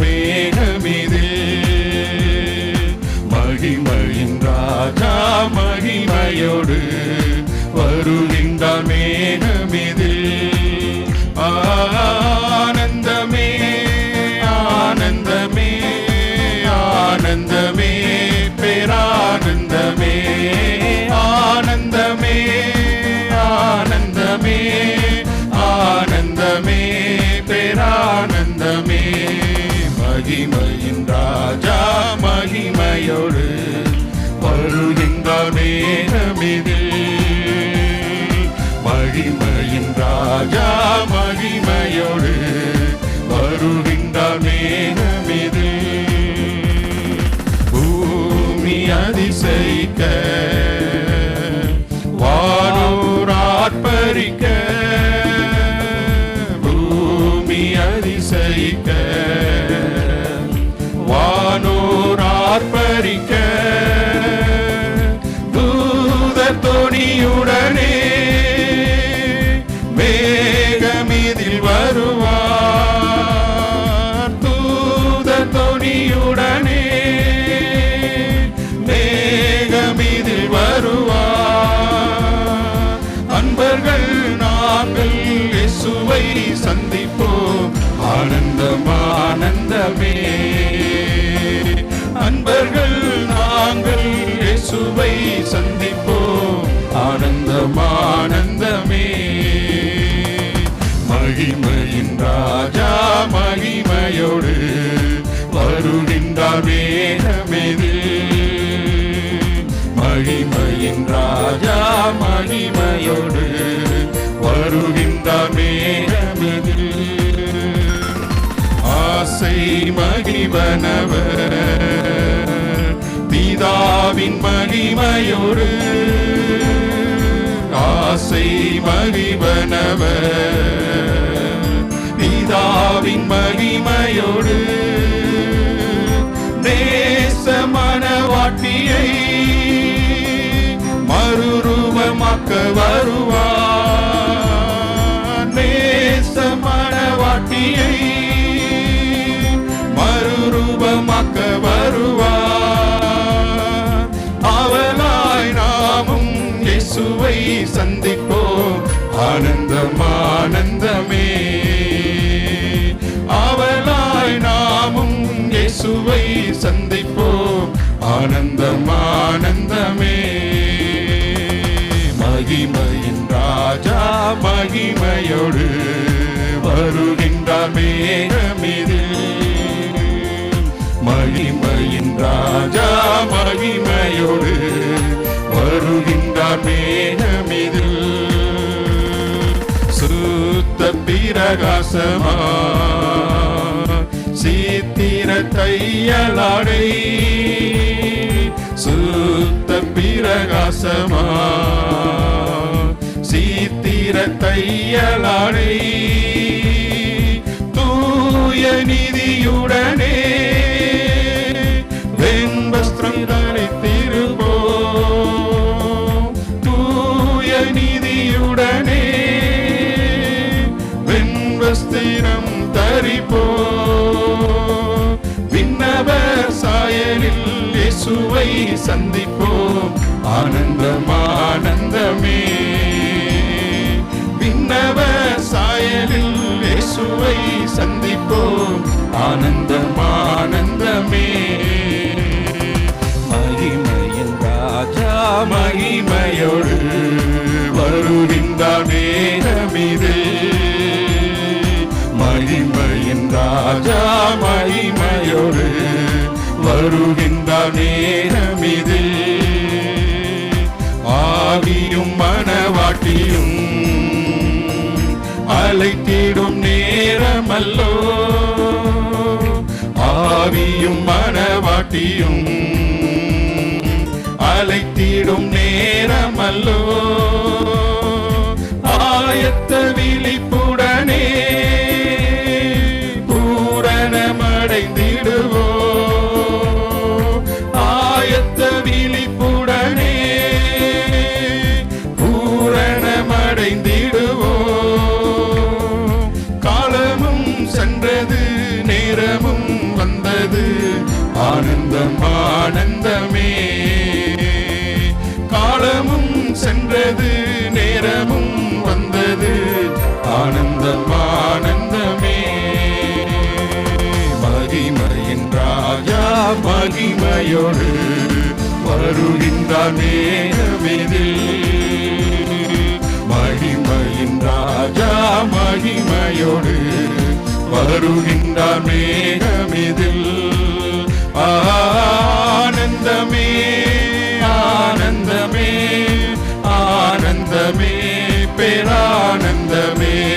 மேகமிதில் மகிமையின் ராஜா மகிமையோடு வருணி வருகின்றார் மேகமிதில் மகிமையின் ராஜா மகிமையோடு வருகின்றார் மேகமிது பூமி அதிசயிக்க வானோர் ஆர்ப்பரிக்க பூமி அதிசயிக்க வானோர் ஆர்ப்பரிக்க. நாங்கள் இயேசுவை சந்திப்போம். ஆனந்தம் ஆனந்தமே மகிமையின் ராஜா மகிமையோடு வருகின்றார் வேகமெது மகிமையின் ராஜா மகிமையோடு வருகின்றார் வேகமெது ஆசை மகிவனவர் பிதாவின் மகிமையோடு ஆசை மகிவனவர் பிதாவின் மகிமையோடு நேச மனவாட்டியை சந்திப்போம். ஆனந்தம் ஆனந்தமே அவளாய் நாமும் இயேசுவை சந்திப்போம். ஆனந்தம் ஆனந்தமே மகிமையின் ராஜா மகிமையோடு வருகின்றார் மேகமிது. மகிமையின் ராஜா மகிமையோடு வருகின்றார் மேகமிதில் சுத்த பிரகாசமா சீத்திர தையலாடை சுத்த பிரகாசமா சீத்திர தையலாடை தூய நிதியுடனே வெண்வஸ்திரம் தரிப்போ விண்ணவர் சாயலில் இயேசுவை சந்திப்போம். ஆனந்தம் ஆனந்தமே விண்ணவர் சாயலில் இயேசுவை சந்திப்போம். ஆனந்தம் ஆனந்தமே மகிமையின் ராஜா மகிமையோடு வருகின்றானே. ராஜா மகிமையோடு வருகின்ற நேரம் நேரமிது ஆவியும் மனவாட்டியும் அழைத்திடும் நேரமல்லோ. ஆவியும் மனவாட்டியும் அழைத்திடும் நேரமல்லோ. ஆயத்த விழிப்பு மகிமையோடு வருகின்றார் நேரமிதில். மகிமையின் ராஜா மகிமையோடு வருகின்றார் மேகமிதில் ஆனந்தமே ஆனந்தமே ஆனந்தமே பேரானந்தமே.